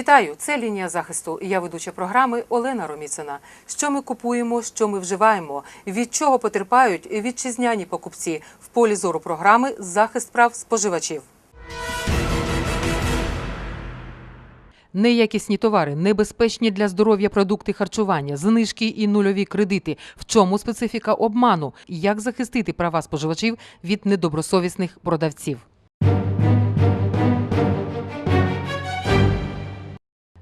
Вітаю! Це лінія захисту. Я ведуча програми Олена Роміцина. Що ми купуємо, що ми вживаємо, від чого потерпають вітчизняні покупці в полі зору програми Захист прав споживачів. Неякісні товари, небезпечні для здоров'я продукти харчування, знижки і нульові кредити. В чому специфіка обману? Як захистити права споживачів від недобросовісних продавців?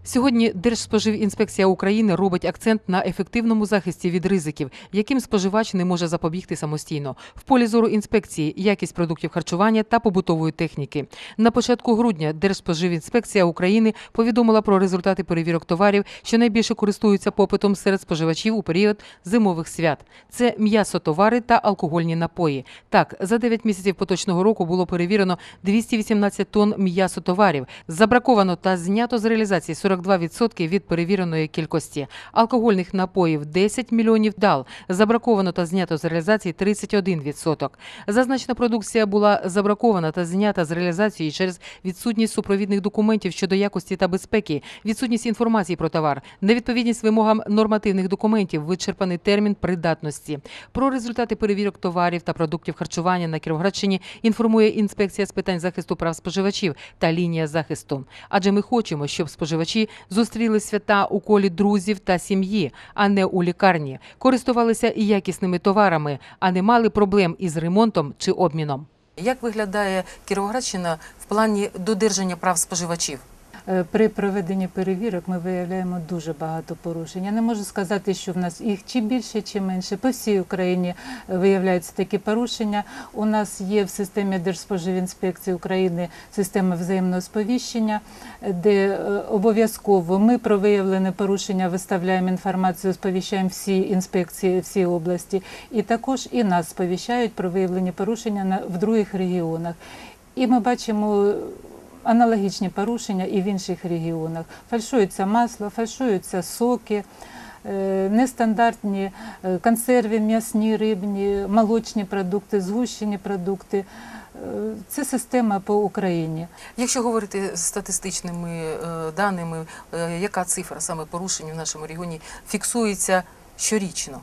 Сьогодні Держспоживінспекція України робить акцент на ефективному захисті від ризиків, яким споживач не може запобігти самостійно. В полі зору інспекції якість продуктів харчування та побутової техніки. На початку грудня Держспоживінспекція України повідомила про результати перевірок товарів, що найбільше користуються попитом серед споживачів у період зимових свят. Це м'ясотовари та алкогольні напої. Так, за 9 місяців поточного року було перевірено 218 тонн м'ясотоварів. Забраковано та знято з реалізації 42% від перевіреної кількості. Алкогольних напоїв 10 мільйонів дал. Забраковано та знято з реалізації 31%. Зазначена продукція була забракована та знята з реалізації через відсутність супровідних документів щодо якості та безпеки, відсутність інформації про товар, невідповідність вимогам нормативних документів, вичерпаний термін придатності. Про результати перевірок товарів та продуктів харчування на Кіровоградщині інформує інспекція з питань захисту прав споживачів та лінія захисту. Адже ми хочемо, щоб споживачі зустріли свята у колі друзів та сім'ї, а не у лікарні, користувалися і якісними товарами, а не мали проблем із ремонтом чи обміном. Як виглядає Кіровоградщина в плані додержання прав споживачів? Е, При проведенні перевірок ми виявляємо дуже багато порушень. Я не можу сказати, що в нас їх чи більше, чи менше. По всій Україні е, виявляються такі порушення. У нас є в системі Держспоживінспекції України система взаємного сповіщення, е, де обов'язково ми про виявлене порушення виставляємо інформацію, сповіщаємо всі інспекції, всі області, і також і нас сповіщають про виявлені порушення в других регіонах. І ми бачимо аналогічні порушення і в інших регіонах. Фальшується масло, фальшуються соки, е, нестандартні е, консерви, м'ясні, рибні, молочні продукти, згущені продукти. Е, Це система по Україні. Якщо говорити з статистичними даними, яка цифра саме порушень в нашому регіоні фіксується щорічно?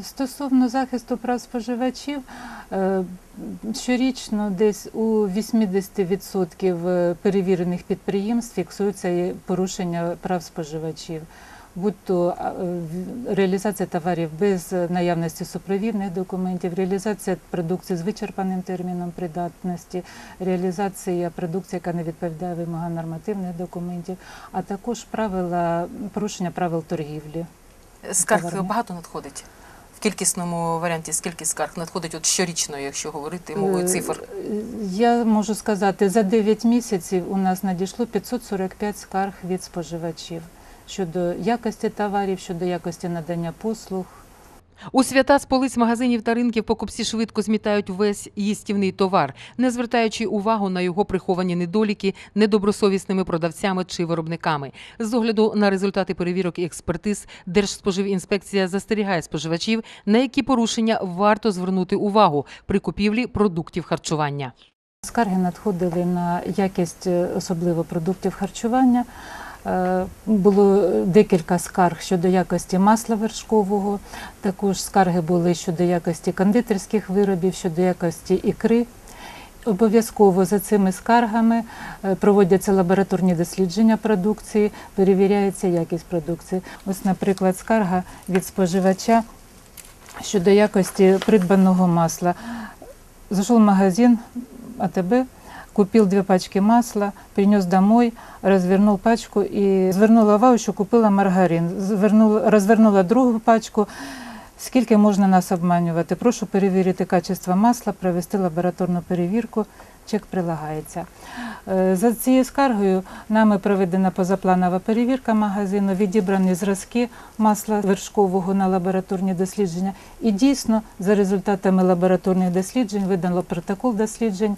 Стосовно захисту прав споживачів, е, щорічно десь у 80% перевірених підприємств фіксуються порушення прав споживачів, будь то е, реалізація товарів без наявності супровідних документів, реалізація продукції з вичерпаним терміном придатності, реалізація продукції, яка не відповідає вимогам нормативних документів, а також правила порушення правил торгівлі. Скарг багато надходить? Кількісному варіанті скільки скарг надходить от щорічно, якщо говорити мовою Е, цифр? Я можу сказати, за 9 місяців у нас надійшло 545 скарг від споживачів щодо якості товарів, щодо якості надання послуг. У свята з полиць магазинів та ринків покупці швидко змітають весь їстівний товар, не звертаючи увагу на його приховані недоліки недобросовісними продавцями чи виробниками. З огляду на результати перевірок і експертиз, Держспоживінспекція застерігає споживачів, на які порушення варто звернути увагу при купівлі продуктів харчування. Скарги надходили на якість, е, особливо продуктів харчування. Е, Було декілька скарг щодо якості масла вершкового. Також скарги були щодо якості кондитерських виробів, щодо якості ікри. Обов'язково за цими скаргами е, проводяться лабораторні дослідження продукції, перевіряється якість продукції. Ось, наприклад, скарга від споживача щодо якості придбаного масла. Зашел в магазин АТБ, купил две пачки масла, принес домой, развернул пачку и звернула що купила маргарин. Звернула, розвернула другу пачку. Скільки можна нас обманювати? Прошу перевірити качество масла, провести лабораторну перевірку. Чек прилагається. Е, За цією скаргою нами проведена позапланова перевірка магазину, відібрані зразки масла вершкового на лабораторні дослідження. І дійсно, за результатами лабораторних досліджень, видано протокол досліджень.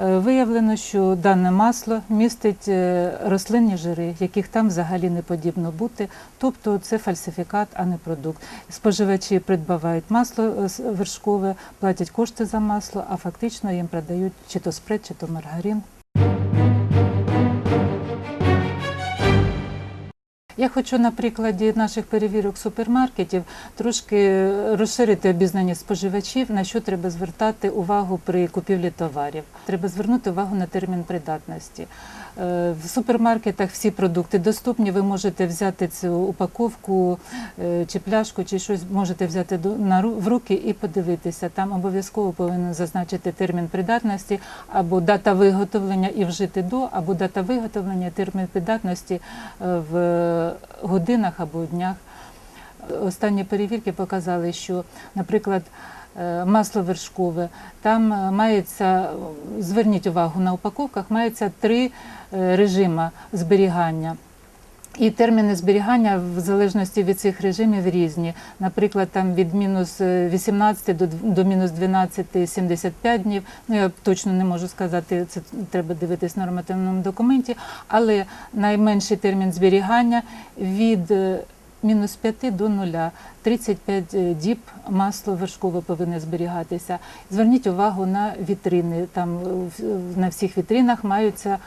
Е, Виявлено, що дане масло містить е, рослинні жири, яких там взагалі не подібно бути. Тобто це фальсифікат, а не продукт. Споживачі придбавають масло е, вершкове, платять кошти за масло, а фактично їм продають чи то спред, чи то маргарин. Я хочу на прикладі наших перевірок супермаркетів трошки розширити обізнаність споживачів, на що треба звертати увагу при купівлі товарів. Треба звернути увагу на термін придатності. Е, В супермаркетах всі продукти доступні. Ви можете взяти цю упаковку е, чи пляшку, чи щось можете взяти в руки і подивитися. Там обов'язково повинен зазначити термін придатності або дата виготовлення і вжити до, або дата виготовлення, термін придатності е, в годинах або днях. Останні перевірки показали, що, наприклад, масло вершкове, там е, мається, зверніть увагу на упаковках, мається три е, режими зберігання. І терміни зберігання в залежності від цих режимів різні. Наприклад, там від мінус е, 18 до, до мінус 12 75 днів. Ну я точно не можу сказати, це треба дивитись в нормативному документі, але найменший термін зберігання від е, мінус 5 до 0. 35 діб масло вершкове повинне зберігатися. Зверніть увагу на вітрини. Там е, на всіх вітринах маються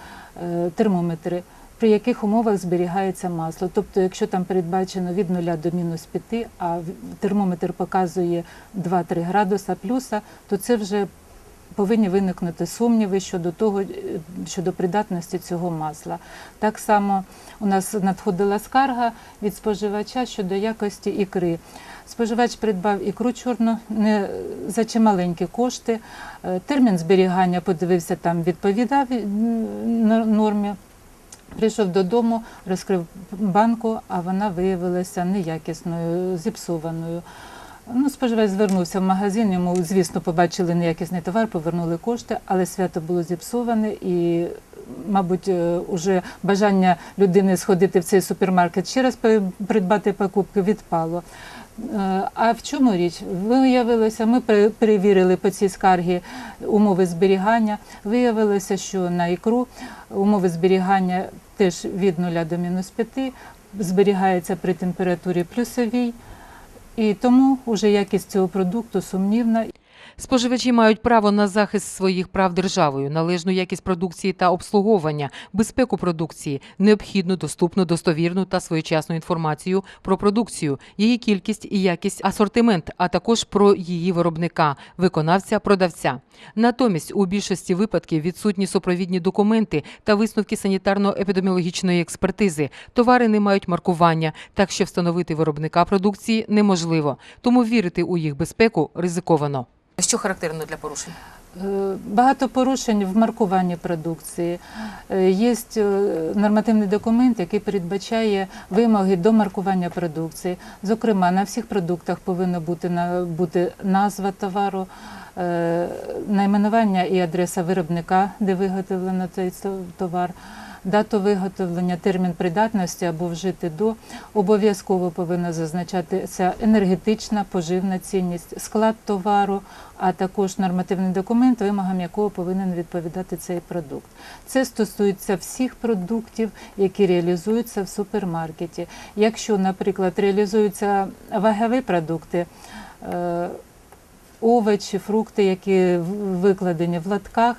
е, термометри при яких умовах зберігається масло. Тобто, якщо там передбачено від 0 до мінус 5, а термометр показує 2-3 градуса плюса, то це вже повинні виникнути сумніви щодо того, е, щодо придатності цього масла. Так само у нас надходила скарга від споживача щодо якості ікри. Споживач придбав ікру чорну не за чималенькі кошти. Е, Термін зберігання подивився там відповідав е, нормі. Прийшов додому, розкрив банку, а вона виявилася неякісною, зіпсованою. Ну, споживач звернувся в магазин, йому, звісно, побачили неякісний товар, повернули кошти, але свято було зіпсоване і, мабуть, е, уже бажання людини сходити в цей супермаркет ще раз придбати покупки відпало. Е, А в чому річ? Виявилося, ми перевірили по цій скаргі умови зберігання. Виявилося, що на ікру умови зберігання теж від 0 до мінус 5 зберігається при температурі плюсовій. І тому уже якість цього продукту сумнівна. Споживачі мають право на захист своїх прав державою, належну якість продукції та обслуговування, безпеку продукції, необхідну, доступну, достовірну та своєчасну інформацію про продукцію, її кількість і якість, асортимент, а також про її виробника, виконавця, продавця. Натомість у більшості випадків відсутні супровідні документи та висновки санітарно-епідеміологічної експертизи. Товари не мають маркування, так що встановити виробника продукції неможливо. Тому вірити у їх безпеку ризиковано. Що характерно для порушень? Е, Багато порушень в маркуванні продукції. Є нормативний документ, який передбачає вимоги до маркування продукції. Зокрема, на всіх продуктах повинна бути, назва товару, е, найменування і адреса виробника, де виготовлено цей товар. Дату виготовлення, термін придатності або вжити до обов'язково повинна зазначатися енергетична поживна цінність, склад товару, а також нормативний документ, вимогам якого повинен відповідати цей продукт. Це стосується всіх продуктів, які реалізуються в супермаркеті. Якщо, наприклад, реалізуються вагові продукти, е, овочі, фрукти, які викладені в латках,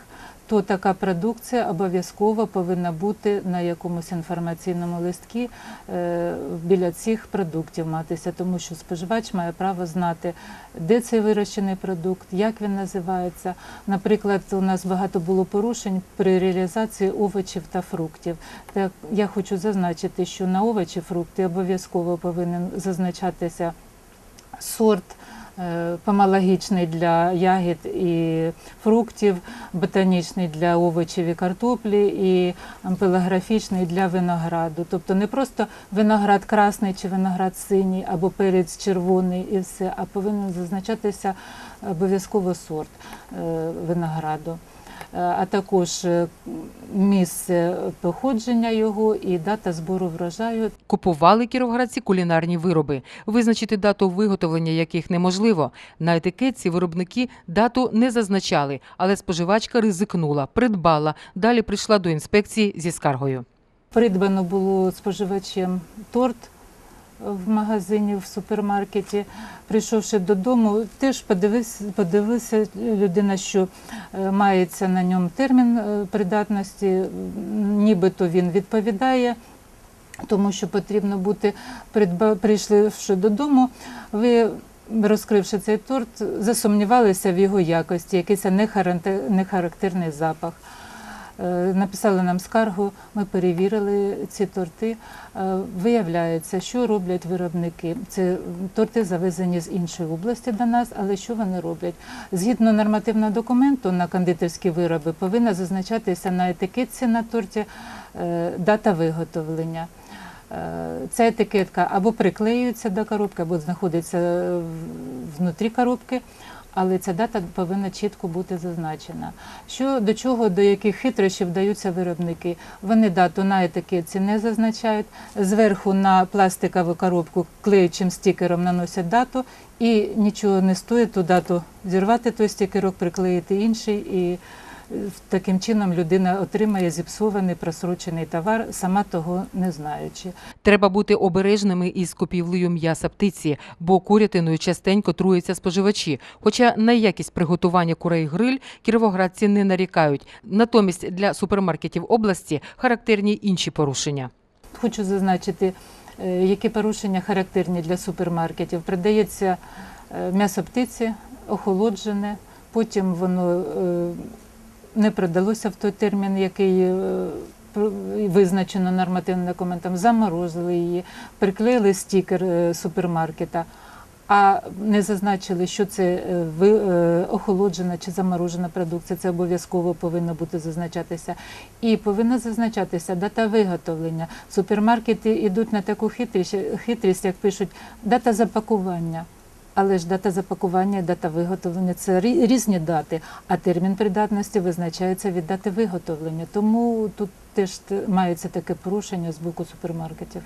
то така продукція обов'язково повинна бути на якомусь інформаційному листкі е, біля цих продуктів матися, тому що споживач має право знати, де цей вирощений продукт, як він називається. Наприклад, у нас багато було порушень при реалізації овочів та фруктів. Так я хочу зазначити, що на овочі, фрукти обов'язково повинен зазначатися сорт. Е, Помалагічний для ягід і фруктів, ботанічний для овочів і картоплі, і ампелографічний для винограду. Тобто не просто виноград красний чи виноград синій або перець червоний і все, а повинен зазначатися обов'язково сорт е, винограду. Е, А також е, місце походження його і дата збору врожаю Купували кіровоградці кулінарні вироби, визначити дату виготовлення яких неможливо. На етикетці виробники дату не зазначали, але споживачка ризикнула, придбала. Далі прийшла до інспекції зі скаргою. Придбано було споживачем торт в магазині, в супермаркеті. Прийшовши додому, теж подивився, подивився людина, що е, мається на ньому термін е, придатності, нібито він відповідає тому що потрібно бути прийшливши додому, ви. Розкривши цей торт, засумнівалися в його якості, якийсь нехарактерний запах. Е, Написали нам скаргу, ми перевірили ці торти. Е, Виявляється, що роблять виробники. Це торти завезені з іншої області до нас, але що вони роблять? Згідно нормативного документу на кондитерські вироби повинна зазначатися на етикетці на торті е, дата виготовлення. Ця етикетка або приклеюється до коробки, або знаходиться внутрі коробки, але ця дата повинна чітко бути зазначена. Що до чого, до яких хитрощів вдаються виробники? Вони дату на етикетці не зазначають, зверху на пластикову коробку клеючим стікером наносять дату, і нічого не стоїть ту дату зірвати той стікерок, приклеїти інший і. Таким чином людина отримає зіпсований просрочений товар, сама того не знаючи. Треба бути обережними із купівлею м'яса птиці, бо курятиною частенько труються споживачі. Хоча на якість приготування курей гриль кіровоградці не нарікають. Натомість для супермаркетів області характерні інші порушення. Хочу зазначити, е, які порушення характерні для супермаркетів. Продається е, м'ясо птиці, охолоджене, потім воно е, не продалося в той термін, який е, визначено нормативним документом, заморозили її, приклеїли стікер е, супермаркета. А не зазначили, що це е, охолоджена чи заморожена продукція. Це обов'язково повинно бути зазначатися. І повинна зазначатися дата виготовлення. Супермаркети йдуть на таку хитрість, як пишуть, дата запакування. Але ж дата запакування дата виготовлення це рі- різні дати, а термін придатності визначається від дати виготовлення. Тому тут теж мається таке порушення з боку супермаркетів.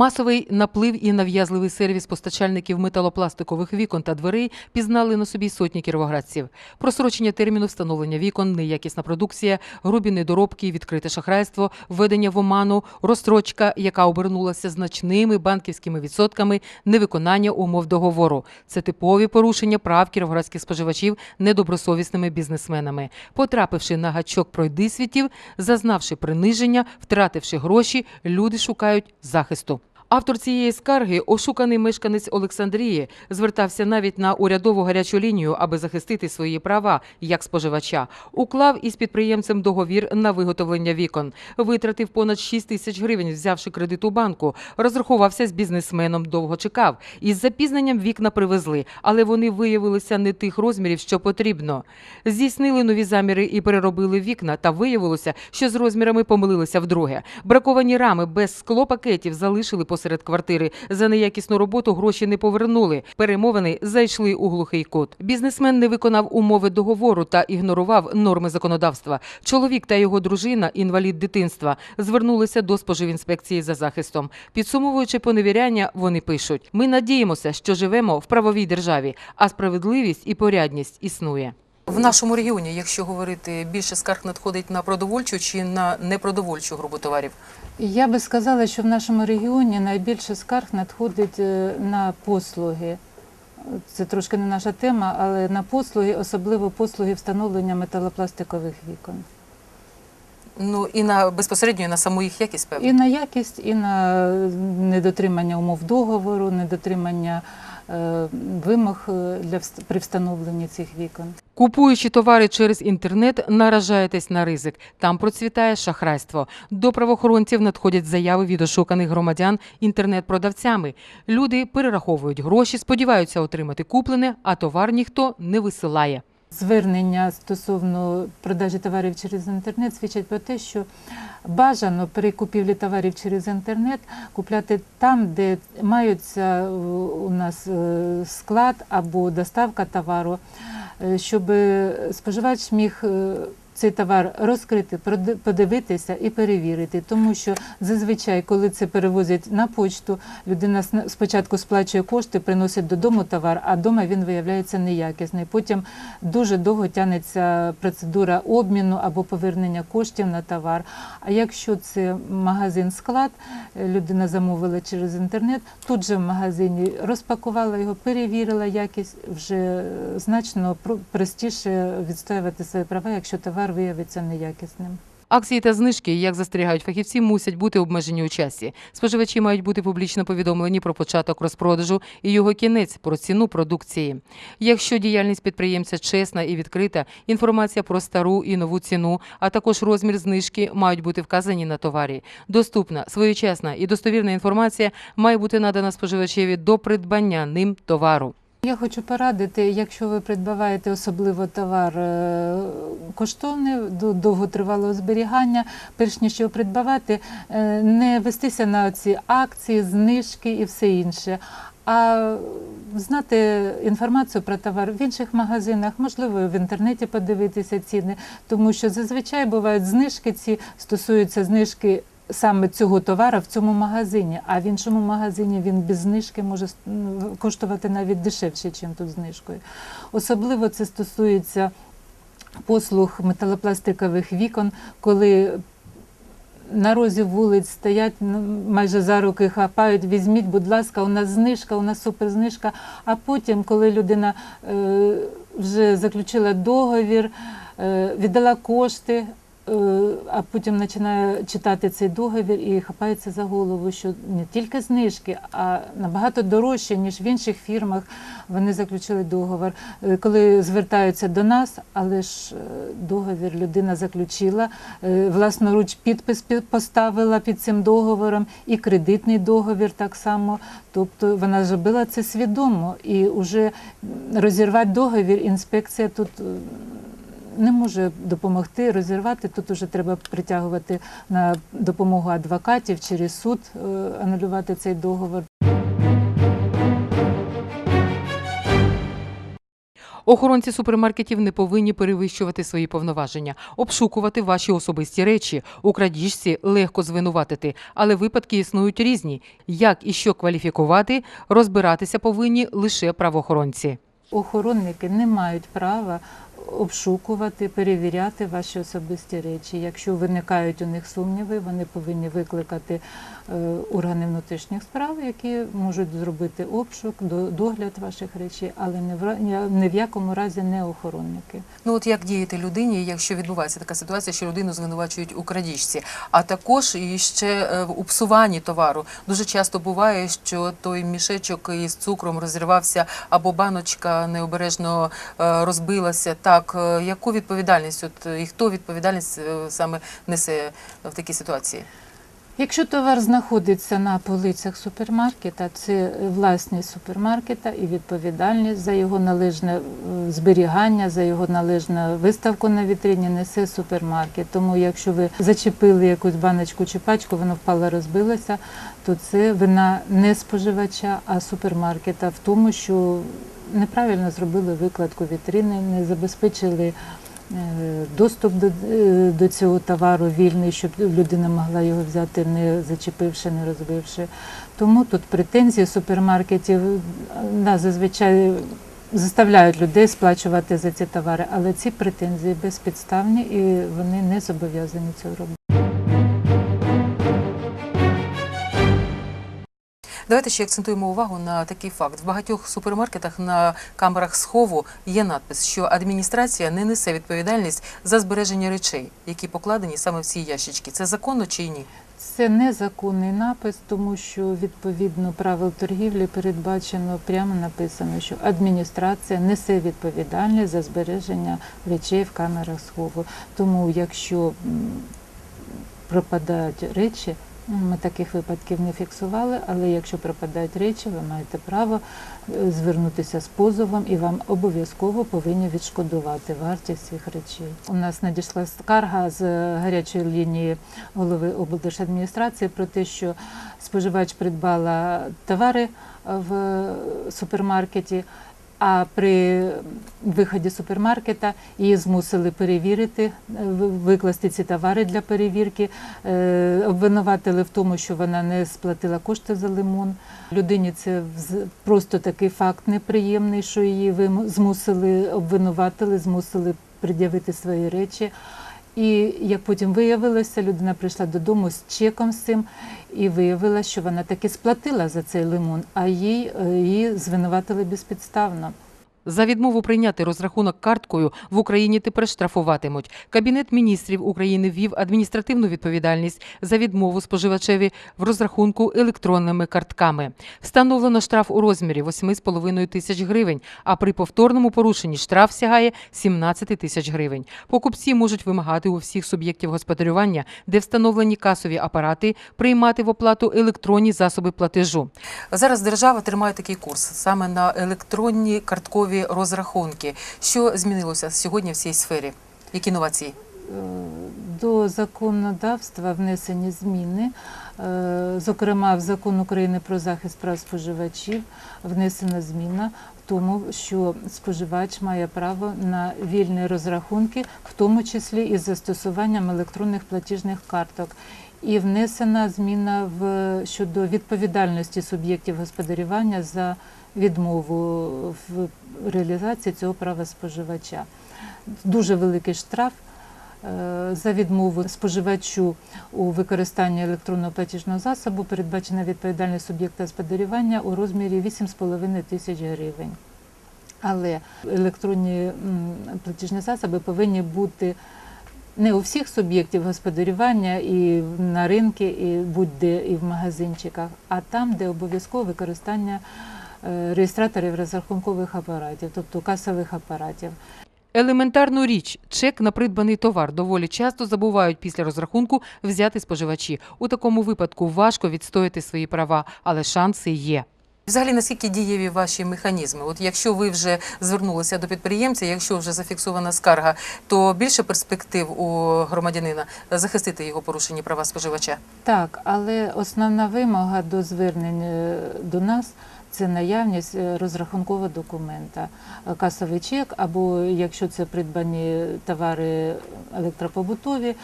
Масовий наплив і нав'язливий сервіс постачальників металопластикових вікон та дверей пізнали на собі сотні кіровоградців. Просрочення терміну встановлення вікон, неякісна продукція, грубі недоробки, відкрите шахрайство, введення в оману, розстрочка, яка обернулася значними банківськими відсотками, невиконання умов договору. Це типові порушення прав кіровоградських споживачів недобросовісними бізнесменами. Потрапивши на гачок пройдисвітів, зазнавши приниження, втративши гроші, люди шукають захисту. Автор цієї скарги, ошуканий мешканець Олександрії, звертався навіть на урядову гарячу лінію, аби захистити свої права як споживача. Уклав із підприємцем договір на виготовлення вікон, витратив понад 6 тисяч гривень, взявши кредит у банку. Розрахувався з бізнесменом, довго чекав. Із запізненням вікна привезли, але вони виявилися не тих розмірів, що потрібно. Здійснили нові заміри і переробили вікна, та виявилося, що з розмірами помилилися вдруге. Браковані рами без склопакетів залишили посеред квартири. За неякісну роботу гроші не повернули. Перемовини зайшли у глухий кут. Бізнесмен не виконав умови договору та ігнорував норми законодавства. Чоловік та його дружина, інвалід дитинства, звернулися до споживінспекції за захистом. Підсумовуючи поневіряння, вони пишуть: ми надіємося, що живемо в правовій державі, а справедливість і порядність існує. В нашому регіоні, якщо говорити, більше скарг надходить на продовольчу чи на непродовольчу групу товарів. Я би сказала, що в нашому регіоні найбільше скарг надходить е, на послуги. Це трошки не наша тема, але на послуги, особливо послуги встановлення металопластикових вікон. Ну і на безпосередньо і на саму їх якість, певно. І на якість, і на недотримання умов договору, недотримання е, вимог е, для при встановленні цих вікон. Купуючи товари через інтернет, наражаєтесь на ризик. Там процвітає шахрайство. До правоохоронців надходять заяви від ошуканих громадян інтернет-продавцями. Люди перераховують гроші, сподіваються отримати куплене, а товар ніхто не висилає. Звернення стосовно продажі товарів через інтернет свідчать про те, що бажано при купівлі товарів через інтернет купляти там, де маються е, у нас е, склад або доставка товару, е, щоб споживач міг цей товар розкрити, подивитися і перевірити. Тому що зазвичай, коли це перевозять на почту, людина спочатку сплачує кошти, приносить додому товар, а вдома він виявляється неякісний. Потім дуже довго тягнеться процедура обміну або повернення коштів на товар. А якщо це магазин-склад, е, людина замовила через інтернет, тут же в магазині розпакувала його, перевірила якість, вже е, значно простіше відстоювати свої права, якщо товар товар виявиться неякісним. Акції та знижки, як застерігають фахівці, мусять бути обмежені у часі. Споживачі мають бути публічно повідомлені про початок розпродажу і його кінець про ціну продукції. Якщо діяльність підприємця чесна і відкрита, інформація про стару і нову ціну, а також розмір знижки мають бути вказані на товарі. Доступна, своєчасна і достовірна інформація має бути надана споживачеві до придбання ним товару. Я хочу порадити, якщо ви придбаваєте особливо товар е, коштовний до довготривалого зберігання, перш ніж його придбавати, е, не вестися на ці акції, знижки і все інше. А знати інформацію про товар в інших магазинах, можливо, в інтернеті подивитися ціни, тому що зазвичай бувають знижки, ці стосуються знижки саме цього товара в цьому магазині, а в іншому магазині він без знижки може коштувати навіть дешевше, ніж тут знижкою. Особливо це стосується послуг металопластикових вікон, коли на розі вулиць стоять ну, майже за руки хапають, візьміть, будь ласка, у нас знижка, у нас суперзнижка. А потім, коли людина е, вже заключила договір, е, віддала кошти, а потім починає читати цей договір і хапається за голову, що не тільки знижки, а набагато дорожче, ніж в інших фірмах вони заключили договор. Е, Коли звертаються до нас, але ж е, договір людина заключила, е, власноруч підпис поставила під цим договором, і кредитний договір так само. Тобто вона зробила це свідомо і вже розірвати договір інспекція тут. Не може допомогти розірвати. Тут вже треба притягувати на допомогу адвокатів через суд, е, анулювати цей договор. Охоронці супермаркетів не повинні перевищувати свої повноваження, обшукувати ваші особисті речі. У крадіжці легко звинуватити, але випадки існують різні. Як і що кваліфікувати, розбиратися повинні лише правоохоронці. Охоронники не мають права обшукувати, перевіряти ваші особисті речі. Якщо виникають у них сумніви, вони повинні викликати е, органи внутрішніх справ, які можуть зробити обшук, до- догляд ваших речей, але не в якому разі не охоронники. Ну от як діяти людині, якщо відбувається така ситуація, що людину звинувачують у крадіжці, а також і ще е, у псуванні товару. Дуже часто буває, що той мішечок із цукром розірвався або баночка необережно е, розбилася. Так, е, яку відповідальність от е, і хто відповідальність е, саме несе в такій ситуації? Якщо товар знаходиться на полицях супермаркета, це власність супермаркета і відповідальність за його належне зберігання, за його належну виставку на вітрині несе супермаркет. Тому якщо ви зачепили якусь баночку чи пачку, воно впало, розбилося, то це вина не споживача, а супермаркета в тому, що неправильно зробили викладку вітрини, не забезпечили е, доступ до, е, до цього товару вільний, щоб людина могла його взяти, не зачепивши, не розбивши. Тому тут претензії супермаркетів е, да, зазвичай заставляють людей сплачувати за ці товари, але ці претензії безпідставні і вони не зобов'язані цього робити. Давайте ще акцентуємо увагу на такий факт. В багатьох супермаркетах на камерах схову є надпис, що адміністрація не несе відповідальність за збереження речей, які покладені саме в ці ящички. Це законно чи ні? Це незаконний напис, тому що відповідно правил торгівлі передбачено прямо написано, що адміністрація несе відповідальність за збереження речей в камерах схову. Тому, якщо пропадають речі, ми таких випадків не фіксували, але якщо пропадають речі, ви маєте право е, звернутися з позовом і вам обов'язково повинні відшкодувати вартість цих речей. У нас надійшла скарга з гарячої лінії голови облдержадміністрації про те, що споживач придбала товари в супермаркеті. А при виході супермаркета її змусили перевірити, е, викласти ці товари для перевірки. Е, Обвинуватили в тому, що вона не сплатила кошти за лимон. Людині це просто такий факт неприємний, що її змусили обвинуватили, змусили пред'явити свої речі. І як потім виявилося, людина прийшла додому з чеком з цим і виявила, що вона таки сплатила за цей лимон, а їй, е, її звинуватили безпідставно. За відмову прийняти розрахунок карткою в Україні тепер штрафуватимуть. Кабінет міністрів України ввів адміністративну відповідальність за відмову споживачеві в розрахунку електронними картками. Встановлено штраф у розмірі 8,5 тисяч гривень, а при повторному порушенні штраф сягає 17 тисяч гривень. Покупці можуть вимагати у всіх суб'єктів господарювання, де встановлені касові апарати, приймати в оплату електронні засоби платежу. Зараз держава тримає такий курс саме на електронні карткові розрахунки. Що змінилося сьогодні в цій сфері? Які новації? Е, До законодавства внесені зміни. Е, Зокрема, в закон України про захист прав споживачів внесена зміна в тому, що споживач має право на вільні розрахунки, в тому числі із застосуванням електронних платіжних карток. І внесена зміна в щодо відповідальності суб'єктів господарювання за відмову в реалізації цього права споживача. Дуже великий штраф е, за відмову споживачу у використанні електронного платіжного засобу передбачена відповідальність суб'єкта господарювання у розмірі 8,5 тисяч гривень. Але електронні платіжні засоби повинні бути не у всіх суб'єктів господарювання і на ринки, і будь-де, і в магазинчиках, а там, де обов'язково використання е, реєстраторів розрахункових апаратів, тобто касових апаратів. Елементарну річ, чек на придбаний товар доволі часто забувають після розрахунку взяти споживачі. У такому випадку важко відстояти свої права, але шанси є. Взагалі, наскільки дієві ваші механізми? От якщо ви вже звернулися до підприємця, якщо вже зафіксована скарга, то більше перспектив у громадянина захистити його порушені права споживача? Так, але основна вимога до звернень е, до нас це наявність е, розрахункового документа, Е, касовий чек, або якщо це придбані товари електропобутові,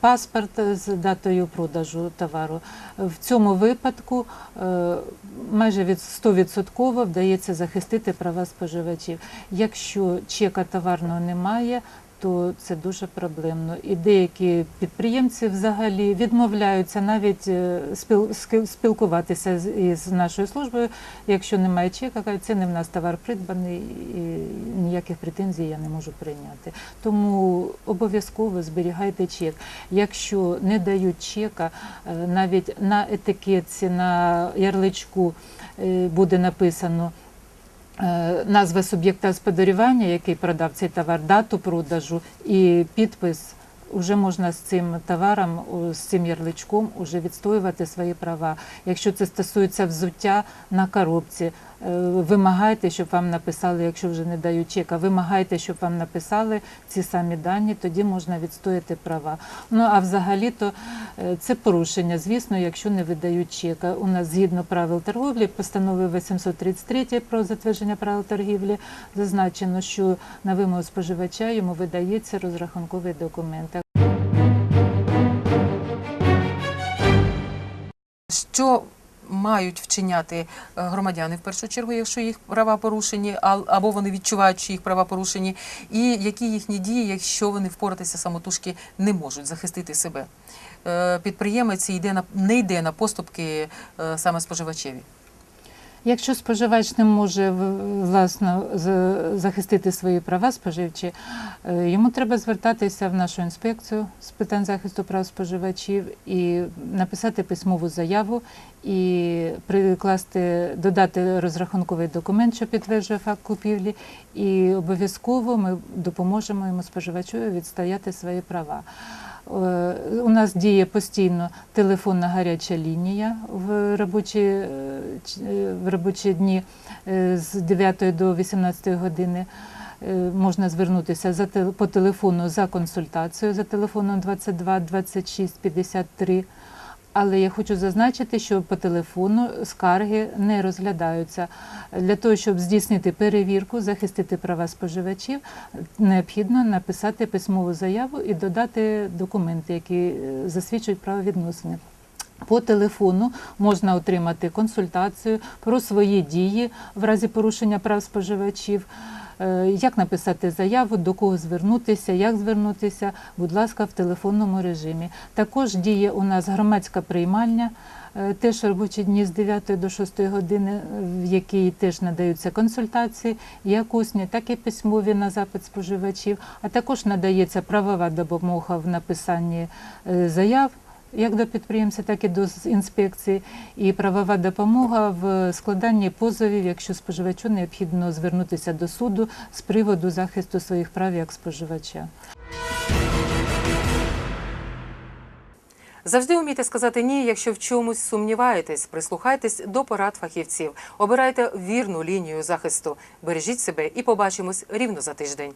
паспорт з датою продажу товару. В цьому випадку е, майже від 100% вдається захистити права споживачів. Якщо чека товарного немає, то це дуже проблемно. І деякі підприємці взагалі відмовляються навіть е, спіл- спілкуватися із нашою службою. Якщо немає чека, це не в нас товар придбаний, і ніяких претензій я не можу прийняти. Тому обов'язково зберігайте чек. Якщо не дають чека, е, навіть на етикетці, на ярличку е, буде написано. Е, Назва суб'єкта господарювання, який продав цей товар, дату продажу і підпис. Уже можна з цим товаром, з цим ярличком уже відстоювати свої права. Якщо це стосується взуття на коробці, вимагайте, щоб вам написали, якщо вже не дають чека, вимагайте, щоб вам написали ці самі дані, тоді можна відстояти права. Ну а взагалі-то е, це порушення, звісно, якщо не видають чека. У нас згідно правил торговлі, постанови 833 про затвердження правил торгівлі, зазначено, що на вимогу споживача йому видається розрахунковий документ. Що мають вчиняти е, громадяни в першу чергу, якщо їх права порушені, або вони відчувають, що їх права порушені, і які їхні дії, якщо вони впоратися самотужки не можуть захистити себе? Е, Підприємець йде на не йде на поступки е, саме споживачеві. Якщо споживач не може власно захистити свої права споживчі, е, йому треба звертатися в нашу інспекцію з питань захисту прав споживачів і написати письмову заяву і прикласти, додати розрахунковий документ, що підтверджує факт купівлі, і обов'язково ми допоможемо йому споживачу відстояти свої права. Е, У нас діє постійно телефонна гаряча лінія в робочі, е, е, в робочі дні з 9 до 18 години. Можна звернутися за по телефону за консультацією за телефоном 22 26 53. Але я хочу зазначити, що по телефону скарги не розглядаються. Для того, щоб здійснити перевірку, захистити права споживачів, необхідно написати письмову заяву і додати документи, які е, засвідчують правовідносини. По телефону можна отримати консультацію про свої дії в разі порушення прав споживачів. Е, Як написати заяву, до кого звернутися, як звернутися, будь ласка, в телефонному режимі. Також діє у нас громадська приймальня, е, теж робочі дні з 9 до 6 години, е, в якій теж надаються консультації, як усні, так і письмові на запит споживачів, а також надається правова допомога в написанні заяв. Як до підприємця, так і до інспекції, і правова допомога в складанні позовів, якщо споживачу необхідно звернутися до суду з приводу захисту своїх прав як споживача. Завжди вмійте сказати ні, якщо в чомусь сумніваєтесь. Прислухайтесь до порад фахівців. Обирайте вірну лінію захисту. Бережіть себе і побачимось рівно за тиждень.